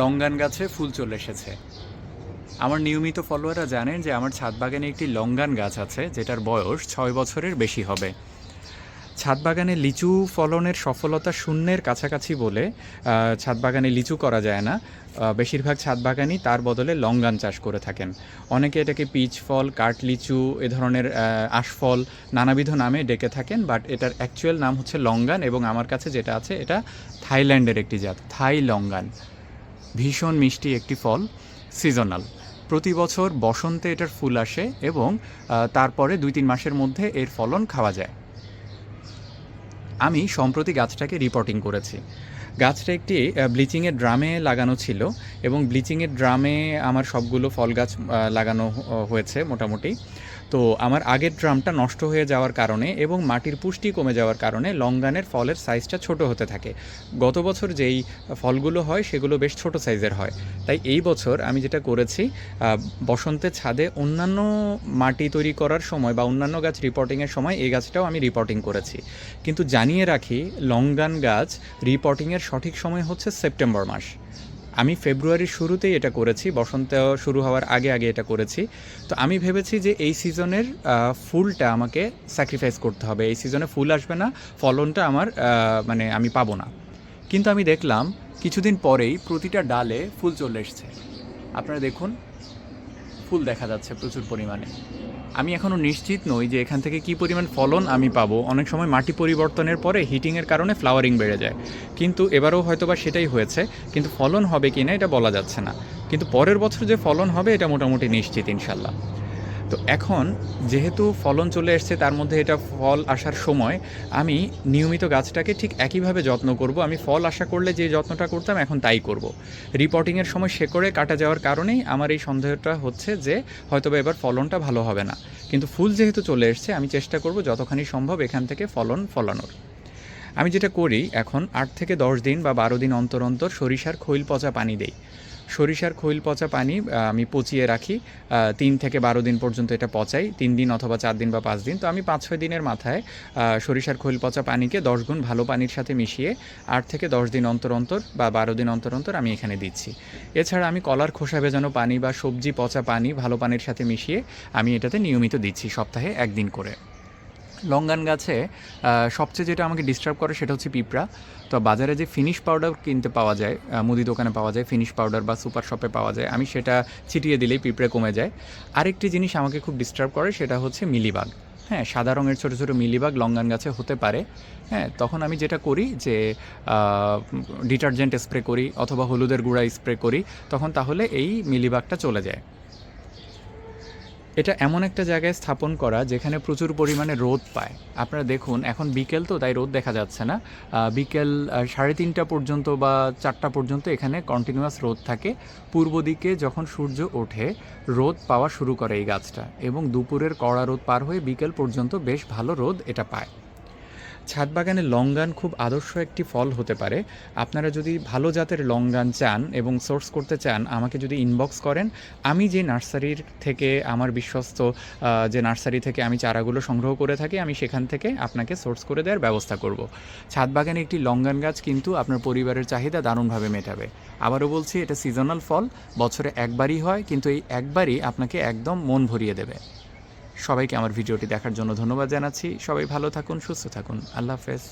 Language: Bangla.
লঙ্গান গাছে ফুল চলে এসেছে। আমার নিয়মিত ফলোয়াররা জানেন যে আমার ছাদ বাগানে একটি লঙ্গান গাছ আছে, যেটার বয়স ছয় বছরের বেশি হবে। ছাদ বাগানে লিচু ফলনের সফলতা শূন্যের কাছাকাছি বলে ছাদ বাগানে লিচু করা যায় না। বেশিরভাগ ছাদ বাগানই তার বদলে লঙ্গান চাষ করে থাকেন। অনেকে এটাকে পিচ ফল, কাঠ লিচু, এ ধরনের আশফল নানাবিধ নামে ডেকে থাকেন, বাট এটার অ্যাকচুয়াল নাম হচ্ছে লঙ্গান এবং আমার কাছে যেটা আছে, এটা থাইল্যান্ডের একটি জাত, থাই লঙ্গান ভীষণ মিষ্টি একটি ফল সিজনাল প্রতি বছর বসন্তে এটার ফুল আসে এবং তারপরে দুই তিন মাসের মধ্যে এর ফলন খাওয়া যায়। আমি সম্প্রতি গাছটাকে রিপোর্টিং করেছি। গাছটা একটি ব্লিচিংয়ের ড্রামে লাগানো ছিল এবং ব্লিচিংয়ের ড্রামে আমার সবগুলো ফল গাছ লাগানো হয়েছে মোটামুটি। তো আমার আগের ড্রামটা নষ্ট হয়ে যাওয়ার কারণে এবং মাটির পুষ্টি কমে যাওয়ার কারণে লঙ্গানের ফলের সাইজটা ছোট হতে থাকে। গত বছর যেই ফলগুলো হয় সেগুলো বেশ ছোট সাইজের হয়। তাই এই বছর আমি যেটা করেছি আহ, বসন্তে ছাদে অন্যান্য মাটি তৈরি করার সময় বা অন্যান্য গাছ রিপোর্টিংয়ের সময় এই গাছটাও আমি রিপোর্টিং করেছি। কিন্তু জানিয়ে রাখি লঙ্গান গাছ রিপোর্টিংয়ের সঠিক সময় হচ্ছে সেপ্টেম্বর মাস। আমি ফেব্রুয়ারির শুরুতেই এটা করেছি, বসন্ত শুরু হওয়ার আগে আগে এটা করেছি। তো আমি ভেবেছি যে এই সিজনের ফুলটা আমাকে স্যাক্রিফাইস করতে হবে। এই সিজনে ফুল আসবে না, ফলনটা আমার মানে আমি পাবো না। কিন্তু আমি দেখলাম, কিছুদিন পরেই প্রতিটা ডালে ফুল চলে এসছে। আপনারা দেখুন, ফুল দেখা যাচ্ছে প্রচুর পরিমাণে। আমি এখনও নিশ্চিত নই যে এখান থেকে কি পরিমাণ ফলন আমি পাবো। অনেক সময় মাটি পরিবর্তনের পরে হিটিংয়ের কারণে ফ্লাওয়ারিং বেড়ে যায়। কিন্তু এবারও হয়তোবা সেটাই হয়েছে, কিন্তু ফলন হবে কি না এটা বলা যাচ্ছে না। কিন্তু পরের বছর যে ফলন হবে এটা মোটামুটি নিশ্চিত ইনশাল্লাহ। তো এখন যেহেতু ফলন চলে এসছে, তার মধ্যে এটা ফল আসার সময় আমি নিয়মিত গাছটাকে ঠিক একইভাবে যত্ন করব। আমি ফল আশা করলে যে যত্নটা করতাম এখন তাই করব। রিপোর্টিংয়ের সময় শেকড়ে কাটা যাওয়ার কারণেই আমার এই সন্দেহটা হচ্ছে যে হয়তোবা এবার ফলনটা ভালো হবে না। কিন্তু ফুল যেহেতু চলে এসছে, আমি চেষ্টা করব যতখানি সম্ভব এখান থেকে ফলন ফলানোর। আমি যেটা করি, এখন আট থেকে দশ দিন বা বারো দিন অন্তর অন্তর সরিষার খৈল পচা পানি দেই। সরিষার খৈল পচা পানি আমি পচিয়ে রাখি। তিন থেকে বারো দিন পর্যন্ত এটা পচাই। তিন দিন অথবা চার দিন বা পাঁচ দিন। তো আমি পাঁচ ছয় দিনের মাথায় সরিষার খৈল পচা পানিকে দশ গুণ ভালো পানির সাথে মিশিয়ে আট থেকে দশ দিন অন্তর অন্তর বা বারো দিন অন্তর অন্তর আমি এখানে দিচ্ছি। এছাড়া আমি কলার খোসা ভেজানো পানি বা সবজি পচা পানি ভালো পানির সাথে মিশিয়ে আমি এটাতে নিয়মিত দিচ্ছি সপ্তাহে একদিন করে। লঙ্গান গাছে সবচেয়ে যেটা আমাকে ডিস্টার্ব করে সেটা হচ্ছে পিঁপড়া। তো বাজারে যে ফিনিশ পাউডার কিনতে পাওয়া যায় মুদি দোকানে পাওয়া যায় ফিনিশ পাউডার বা সুপার শপে পাওয়া যায়, আমি সেটা ছিটিয়ে দিলেই পিঁপড়ে কমে যায়। আরেকটি জিনিস আমাকে খুব ডিস্টার্ব করে সেটা হচ্ছে মিলিবাগ। হ্যাঁ সাদা রঙের ছোটো ছোটো মিলিবাগ লঙ্গান গাছে হতে পারে। হ্যাঁ তখন আমি যেটা করি যে ডিটারজেন্ট স্প্রে করি অথবা হলুদের গুঁড়া স্প্রে করি, তখন তাহলে এই মিলিবাগটা চলে যায়। এটা এমন একটা জায়গায় স্থাপন করা যেখানে প্রচুর পরিমাণে রোদ পায়। আপনারা দেখুন, এখন বিকেল তো, তাই রোদ দেখা যাচ্ছে না। বিকেল সাড়ে তিনটা পর্যন্ত বা চারটা পর্যন্ত এখানে কন্টিনিউয়াস রোদ থাকে। পূর্ব দিকে যখন সূর্য ওঠে, রোদ পাওয়া শুরু করে এই গাছটা এবং দুপুরের কড়া রোদ পার হয়ে বিকেল পর্যন্ত বেশ ভালো রোদ এটা পায়। ছাদ বাগানে লঙ্গান খুব আদর্শ একটি ফল হতে পারে। আপনারা যদি ভালো জাতের লঙ্গান চান এবং সোর্স করতে চান, আমাকে যদি ইনবক্স করেন। আমি যে নার্সারির থেকে, আমার বিশ্বস্ত যে নার্সারি থেকে আমি চারাগুলো সংগ্রহ করে থাকি, আমি সেখান থেকে আপনাকে সোর্স করে দেওয়ার ব্যবস্থা করব। ছাদ বাগানে একটি লঙ্গান গাছ কিন্তু আপনার পরিবারের চাহিদা দারুণভাবে মেটাবে। আবারও বলছি, এটা সিজনাল ফল, বছরে একবারই হয়, কিন্তু এই একবারই আপনাকে একদম মন ভরিয়ে দেবে। সবাইকে আমার ভিডিওটি দেখার জন্য ধন্যবাদ জানাচ্ছি। সবাই ভালো থাকুন সুস্থ থাকুন। আল্লাহ হাফেজ।